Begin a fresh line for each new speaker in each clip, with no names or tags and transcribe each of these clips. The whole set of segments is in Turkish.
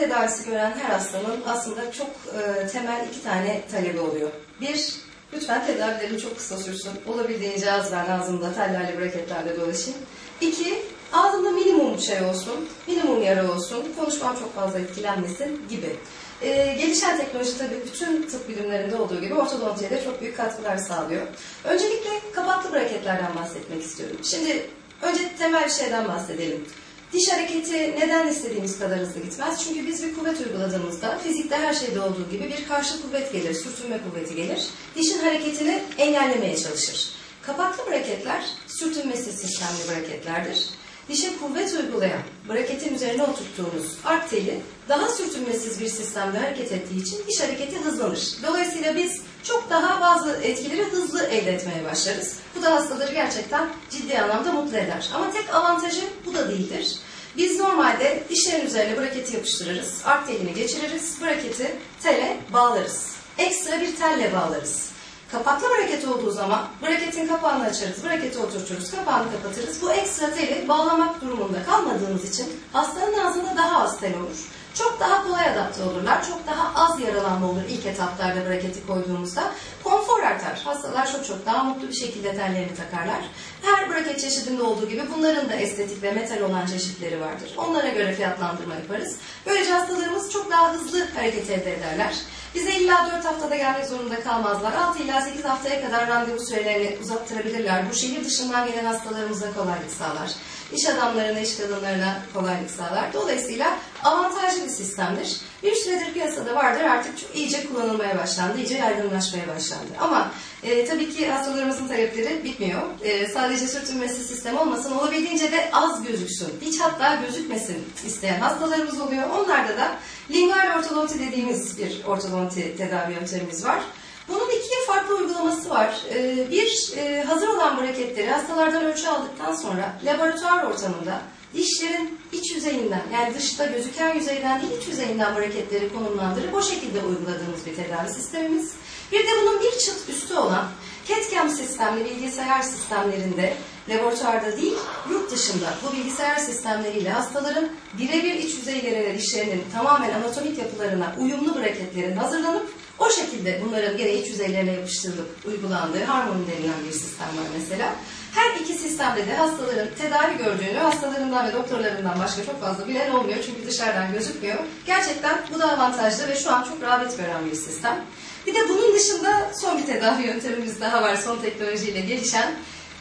tedavisi gören her hastanın aslında çok e, temel iki tane talebi oluyor. Bir, lütfen tedavilerim çok kısa sürsün. Olabildiğince az ben ağzımda tellerle braketlerle dolaşayım. İki, ağzımda minimum şey olsun, minimum yara olsun, konuşmam çok fazla etkilenmesin gibi. E, gelişen teknoloji tabii bütün tıp bilimlerinde olduğu gibi ortodontiye de çok büyük katkılar sağlıyor. Öncelikle kapaklı braketlerden bahsetmek istiyorum. Şimdi önce temel bir şeyden bahsedelim. Diş hareketi neden istediğimiz kadar hızlı gitmez? Çünkü biz bir kuvvet uyguladığımızda fizikte her şeyde olduğu gibi bir karşı kuvvet gelir, sürtünme kuvveti gelir. Dişin hareketini engellemeye çalışır. Kapaklı braketler sürtünmesiz sistemli braketlerdir. Dişe kuvvet uygulayan, braketin üzerine oturttuğumuz ark teli daha sürtünmesiz bir sistemde hareket ettiği için diş hareketi hızlanır. Dolayısıyla biz çok daha bazı etkileri hızlı elde etmeye başlarız. Bu da hastaları gerçekten ciddi anlamda mutlu eder. Ama tek avantajı bu da değildir. Biz normalde dişlerin üzerine braketi yapıştırırız, ark telini geçiririz, braketi tele bağlarız. Ekstra bir telle bağlarız. Kapaklı braket olduğu zaman braketin kapağını açarız, braketi oturturuz, kapağını kapatırız. Bu ekstra teli bağlamak durumunda kalmadığımız için hastanın ağzında daha az tel olur. Çok daha kolay adapte olurlar, çok daha az yaralanma olur ilk etaplarda braketi koyduğumuzda. Konfor artar. Hastalar çok çok daha mutlu bir şekilde tellerini takarlar. Her braket çeşidinde olduğu gibi bunların da estetik ve metal olan çeşitleri vardır. Onlara göre fiyatlandırma yaparız. Böylece hastalarımız çok daha hızlı hareket elde ederler. Bize illa 4 haftada gelmek zorunda kalmazlar. 6 ila 8 haftaya kadar randevu sürelerini uzattırabilirler. Bu şehir dışından gelen hastalarımıza kolaylık sağlar. İş adamlarına, iş kadınlarına kolaylık sağlar. Dolayısıyla avantajlı bir sistemdir. Bir süredir piyasada vardır artık çok iyice kullanılmaya başlandı, iyice yaygınlaşmaya başlandı. Ama e, tabii ki hastalarımızın talepleri bitmiyor. E, sadece sürtünmesi sistem olmasın, olabildiğince de az gözüksün, hiç hatta gözükmesin isteyen hastalarımız oluyor. Onlarda da lingual ortodonti dediğimiz bir ortodonti tedavi yöntemimiz var. Bunun iki farklı uygulaması var. Ee, Bir, e, hazır olan braketleri hastalardan ölçü aldıktan sonra laboratuvar ortamında dişlerin iç yüzeyinden yani dışta gözüken yüzeyden değil iç yüzeyinden braketleri konumlandırıp o şekilde uyguladığımız bir tedavi sistemimiz. Bir de bunun bir çıt üstü olan CAD-CAM sistemli bilgisayar sistemlerinde laboratuvarda değil yurt dışında bu bilgisayar sistemleriyle hastaların birebir iç yüzeylerine dişlerinin tamamen anatomik yapılarına uyumlu braketlerin hazırlanıp o şekilde bunların gene iç yüzeylerine yapıştırılıp uygulandığı harmoni denilen bir sistem var mesela. Her iki sistemde de hastaların tedavi gördüğünü hastalarından ve doktorlarından başka çok fazla bilen olmuyor. Çünkü dışarıdan gözükmüyor. Gerçekten bu da avantajlı ve şu an çok rağbet gören bir sistem. Bir de bunun dışında son bir tedavi yöntemimiz daha var son teknolojiyle gelişen.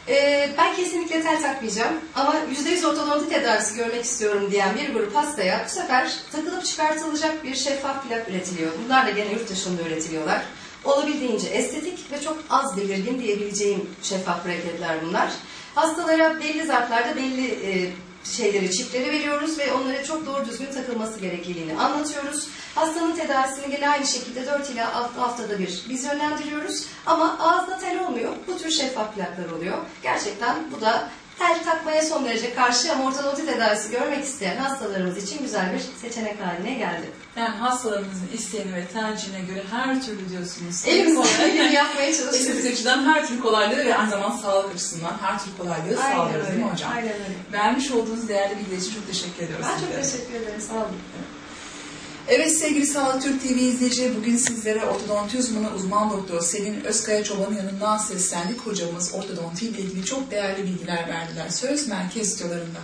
Ee, ben kesinlikle tel takmayacağım ama %100 ortodonti tedavisi görmek istiyorum diyen bir grup hastaya bu sefer takılıp çıkartılacak bir şeffaf plak üretiliyor. Bunlar da gene yurt dışında üretiliyorlar. Olabildiğince estetik ve çok az belirgin diyebileceğim şeffaf braketler bunlar. Hastalara belli zarflarda belli e, şeyleri, çipleri veriyoruz ve onlara çok doğru düzgün takılması gerekliliğini anlatıyoruz. Hastanın tedavisini gene aynı şekilde 4 ila 6 haftada bir biz yönlendiriyoruz. Ama ağızda tel olmuyor. Bu tür şeffaf plaklar oluyor. Gerçekten bu da tel takmaya son derece karşı ama ortodonti tedavisi görmek isteyen hastalarımız için güzel bir seçenek haline geldi.
Yani hastalarımızın isteğine ve tercihine göre her türlü diyorsunuz.
Elimizden geleni yapmaya çalışıyoruz.
Estetik açıdan her türlü kolaylığı ve aynı zamanda sağlık açısından her türlü kolaylığı
Aynen
sağlıyoruz değil mi
öyle.
hocam?
Aynen öyle.
Vermiş olduğunuz değerli bilgiler için çok teşekkür ediyoruz.
Ben çok teşekkür ederim. Sağ olun.
Evet sevgili Sağlık Türk TV izleyici bugün sizlere ortodonti uzmanı uzman doktor Selin Özkaya Çoban'ın yanından seslendik. Hocamız ortodonti ile ilgili çok değerli bilgiler verdiler. Söz merkez stüdyolarında.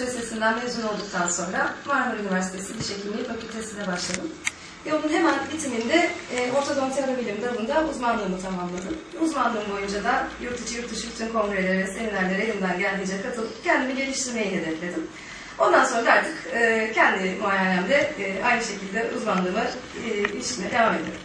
Davut Üniversitesi'nden mezun olduktan sonra Marmara Üniversitesi Diş Hekimliği Fakültesi'ne başladım. Ve onun hemen bitiminde e, ortodonti bilim dalında uzmanlığımı tamamladım. Uzmanlığım boyunca da yurt içi yurt dışı bütün kongrelere, seminerlere elimden geldiğince katılıp kendimi geliştirmeyi hedefledim. Ondan sonra da artık e, kendi muayenemde e, aynı şekilde uzmanlığımı e, işime devam ediyorum.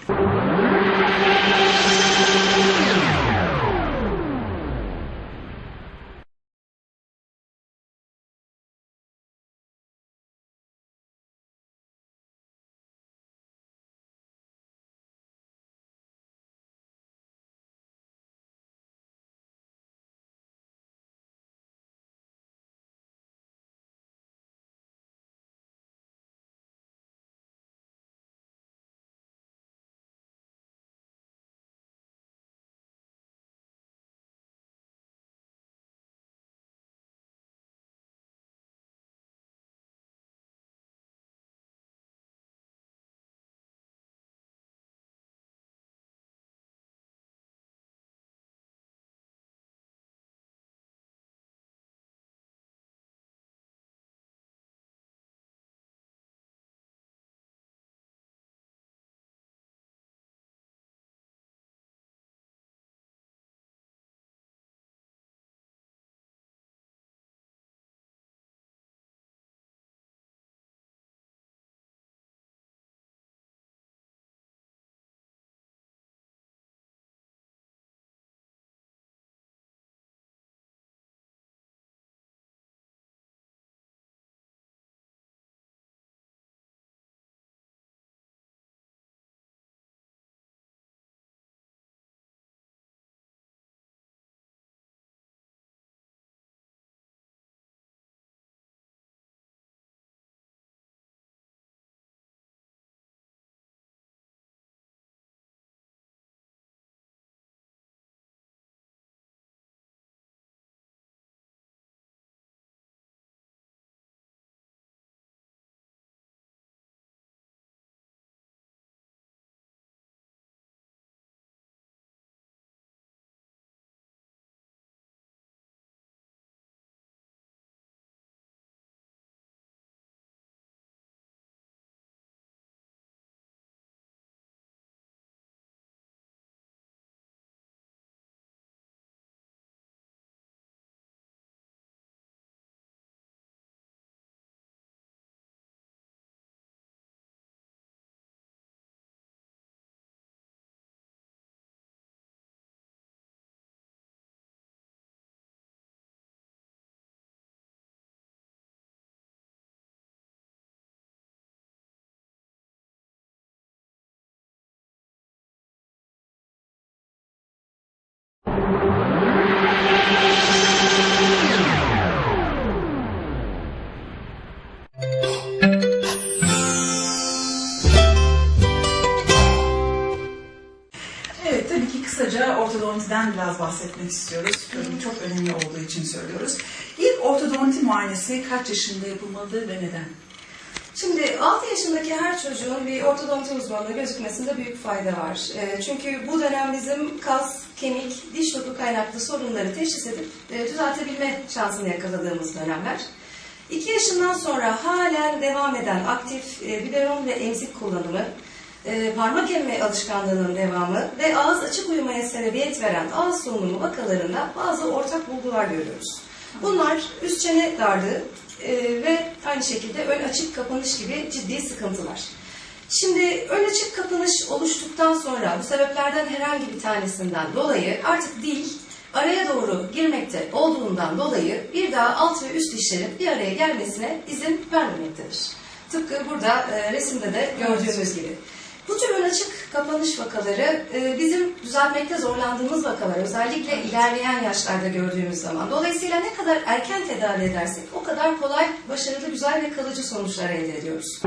Ortodontiden biraz bahsetmek istiyoruz. Çok önemli olduğu için söylüyoruz. İlk ortodonti muayenesi kaç yaşında yapılmalı ve neden?
Şimdi 6 yaşındaki her çocuğun bir ortodonti uzmanına gözükmesinde büyük fayda var. E, çünkü bu dönem bizim kas, kemik, diş doku kaynaklı sorunları teşhis edip e, düzeltebilme şansını yakaladığımız dönemler. 2 yaşından sonra halen devam eden aktif e, biberon ve emzik kullanımı, e, parmak emme alışkanlığının devamı ve ağız açık uyumaya sebebiyet veren ağız solunumu vakalarında bazı ortak bulgular görüyoruz. Bunlar üst çene darlığı e, ve aynı şekilde ön açık kapanış gibi ciddi sıkıntılar. Şimdi ön açık kapanış oluştuktan sonra bu sebeplerden herhangi bir tanesinden dolayı artık dil araya doğru girmekte olduğundan dolayı bir daha alt ve üst dişlerin bir araya gelmesine izin vermemektedir. Tıpkı burada e, resimde de gördüğümüz gibi. Bu tür ön açık kapanış vakaları e, bizim düzeltmekte zorlandığımız vakalar özellikle ilerleyen yaşlarda gördüğümüz zaman. Dolayısıyla ne kadar erken tedavi edersek o kadar kolay, başarılı, güzel ve kalıcı sonuçlar elde ediyoruz.